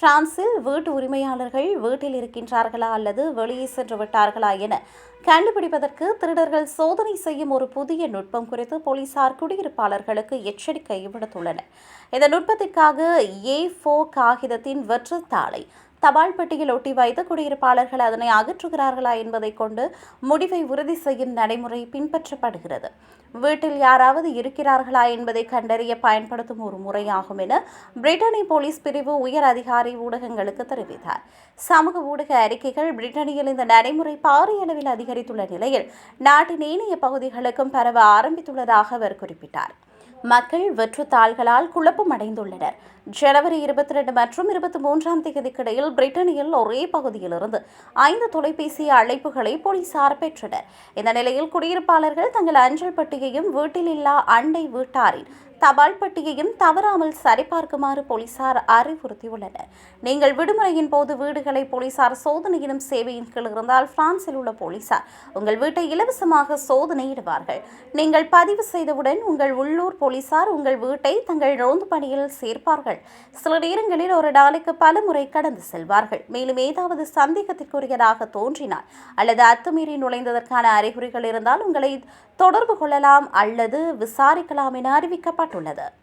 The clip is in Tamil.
பிரான்சில் வீட்டு உரிமையாளர்கள் வீட்டில் இருக்கின்றார்களா அல்லது வெளியே சென்று விட்டார்களா என கண்டுபிடிப்பதற்கு திருடர்கள் சோதனை செய்யும் ஒரு புதிய நுட்பம் குறித்து போலீசார் குடியிருப்பாளர்களுக்கு எச்சரிக்கை விடுத்துள்ளனர். இந்த நுட்பத்திற்காக ஏ ஃபோ காகிதத்தின் வெற்றுத்தாளை தபால் பெட்டியில் ஒட்டி வைத்து குடியிருப்பாளர்கள் அதனை அகற்றுகிறார்களா என்பதை கொண்டு முடிவை உறுதி செய்யும் நடைமுறை பின்பற்றப்படுகிறது. வீட்டில் யாராவது இருக்கிறார்களா என்பதை கண்டறிய பயன்படுத்தும் ஒரு முறையாகும் என பிரிட்டனி போலீஸ் பிரிவு உயர் அதிகாரி ஊடகங்களுக்கு தெரிவித்தார். சமூக ஊடக அறிக்கைகள் பிரிட்டனியில் இந்த நடைமுறை பாரிய அளவில் அதிகரித்துள்ள நிலையில் நாட்டின் ஏனைய பகுதிகளுக்கும் பரவ ஆரம்பித்துள்ளதாக அவர் குறிப்பிட்டார். மக்கள் வெற்றுத்தாள்களால் குழப்பமடைந்துள்ளனர். ஜனவரி இருபத்தி ரெண்டு மற்றும் இருபத்தி மூன்றாம் தேதிக்கிடையில் பிரிட்டனில் ஒரே பகுதியிலிருந்து ஐந்து தொலைபேசி அழைப்புகளை போலீசார் பெற்றனர். இந்த நிலையில் குடியிருப்பாளர்கள் தங்கள் அஞ்சல் பட்டியையும் வீட்டில் இல்லா அண்டை வீட்டாரின் தபால் பட்டியையும் தவறாமல் சரிபார்க்குமாறு போலீசார் அறிவுறுத்தியுள்ளனர். நீங்கள் விடுமுறையின் போது வீடுகளை போலீசார் சோதனையிடும் சேவையின் கீழ் இருந்தால் பிரான்சில் உள்ள போலீசார் உங்கள் வீட்டை இலவசமாக சோதனையிடுவார்கள். நீங்கள் பதிவு செய்தவுடன் உங்கள் உள்ளூர் போலீசார் உங்கள் வீட்டை தங்கள் ரோந்து பணியில் சேர்ப்பார்கள். சில நேரங்களில் ஒரு நாளைக்கு பல முறை கடந்து செல்வார்கள். மேலும் ஏதாவது சந்தேகத்திற்குரியதாக தோன்றினால் அல்லது அத்துமீறி நுழைந்ததற்கான அறிகுறிகள் இருந்தால் உங்களை தொடர்பு கொள்ளலாம் அல்லது விசாரிக்கலாம் என அறிவிக்கப்பட்டுள்ளது